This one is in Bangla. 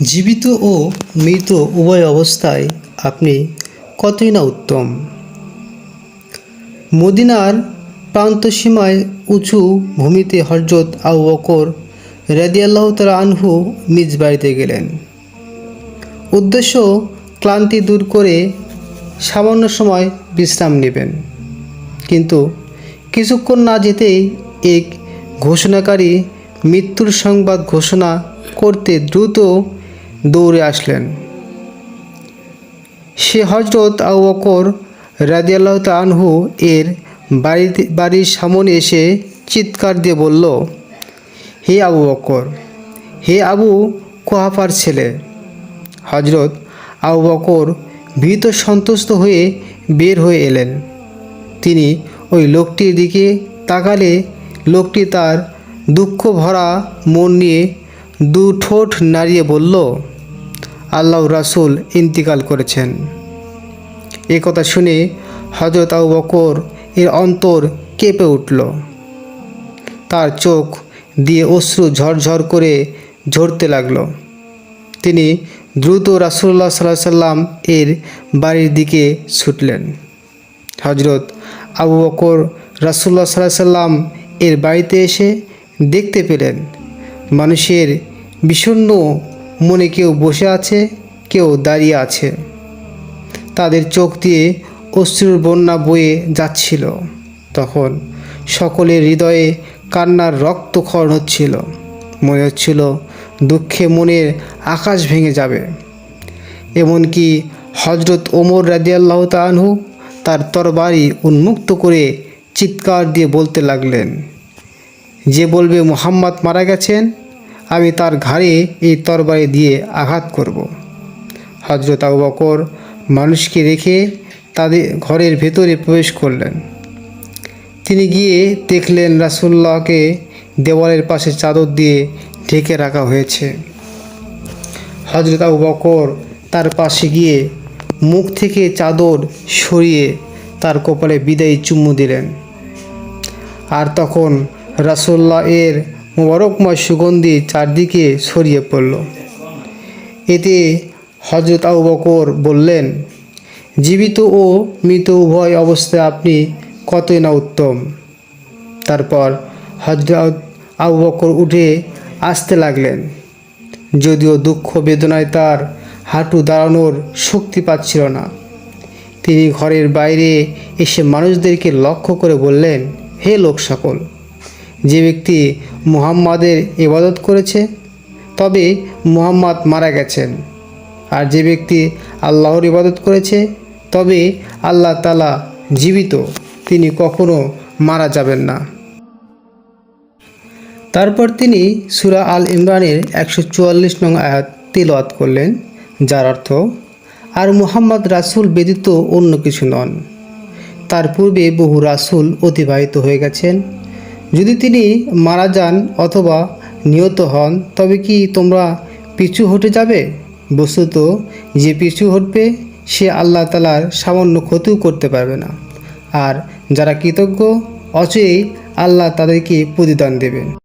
জীবিত ও মৃত উভয় অবস্থায় আপনি কতই না উত্তম। মদিনার প্রান্তসীমায় উঁচু ভূমিতে হজরত আউ অকর রেদিয়াল্লাহ তালা আনহু নিজ বাড়িতে গেলেন। উদ্দেশ্য, ক্লান্তি দূর করে সামান্য সময় বিশ্রাম নেবেন। কিন্তু কিছুক্ষণ না যেতেই এক ঘোষণাকারী মৃত্যুর সংবাদ ঘোষণা করতে দ্রুত দৌড়ে আসলেন। সে হজরত আউ বকর রাদিয়াল্লাহ আনহু এর বাড়িতে, বাড়ির সামনে এসে চিৎকার দিয়ে বলল, হে আবু বকর, হে আবু কোহাফার ছেলে। হজরত আবু বকর ভীত সন্তুষ্ট হয়ে বের হয়ে এলেন। তিনি ওই লোকটির দিকে তাকালে লোকটি তার দুঃখ ভরা মন নিয়ে দু ঠোঁট নাড়িয়ে বলল আল্লাহ রাসুল ইন্তিকাল করেছেন। এ কথা শুনে হজরত আবু বকর এর অন্তর কেঁপে উঠল। তার চোখ দিয়ে অশ্রু ঝরঝর করে ঝরতে লাগল। তিনি দ্রুত রাসুল্লাহ সাল্লাহ সাল্লাম এর বাড়ির দিকে ছুটলেন। হজরত আবু বকর রাসুল্লাহ সাল্লাহ সাল্লাম এর বাড়িতে এসে দেখতে পেলেন, মানুষের বিষণ্ণ মনে কেউ বসে আছে, কেউ দাঁড়িয়ে আছে। তাদের চোখ দিয়ে অশ্রুর বন্যা বয়ে যাচ্ছিল। তখন সকলের হৃদয়ে কান্নার রক্তক্ষরণ হচ্ছিল। মনে হচ্ছিল দুঃখে মনের আকাশ ভেঙে যাবে। এমনকি হজরত ওমর রাজিয়াল্লাহ তানহু তার তরবারি উন্মুক্ত করে চিৎকার দিয়ে বলতে লাগলেন, যে বলবে মোহাম্মদ মারা গেছেন আমি তার ঘাড়ে এই তরবারি দিয়ে আঘাত করব। হজরত আবু বকর মানুষকে রেখে তাদের ঘরের ভেতরে প্রবেশ করলেন। তিনি গিয়ে দেখলেন রাসুল্লাহকে দেওয়ালের পাশে চাদর দিয়ে ঢেকে রাখা হয়েছে। হজরত আবু বকর তার পাশে গিয়ে মুখ থেকে চাদর সরিয়ে তার কপালে বিদায়ী চুম্মু দিলেন। আর তখন রাসুল্লাহ এর মোবারকময় সুগন্ধি চারদিকে ছড়িয়ে পড়ল। এতে হজরত আবু বকর বললেন, জীবিত ও মৃত উভয় অবস্থায় আপনি কতই না উত্তম। তারপর হজরত আবু বকর উঠে আসতে লাগলেন। যদিও দুঃখ বেদনায় তার হাঁটু দাঁড়ানোর শক্তি পাচ্ছিল না। তিনি ঘরের বাইরে এসে মানুষদেরকে লক্ষ্য করে বললেন, হে লোক সকল যে ব্যক্তি মুহাম্মাদের ইবাদত করেছে, তবে মুহাম্মদ মারা গেছেন। আর যে ব্যক্তি আল্লাহর ইবাদত করেছে, তবে আল্লাহ তালা জীবিত, তিনি কখনো মারা যাবেন না। তারপর তিনি সুরা আল ইমরানের একশো চুয়াল্লিশ নং আয়াত তিলওয়াত করলেন, যার অর্থ, আর মুহাম্মদ রাসুল ব্যতীত অন্য কিছু নন। তার পূর্বে বহু রাসুল অতিবাহিত হয়ে গেছেন যদি তিনি মারা যান অথবা নিহত হন, তবে কি তোমরা পিছু হটে যাবে? বস্তুত, যে পিছু হটবে, সে আল্লাহ তালার সামান্য ক্ষতিও করতে পারবে না। আর যারা কৃতজ্ঞ অচেই আল্লাহ তাদেরকে প্রতিদান দেবেন।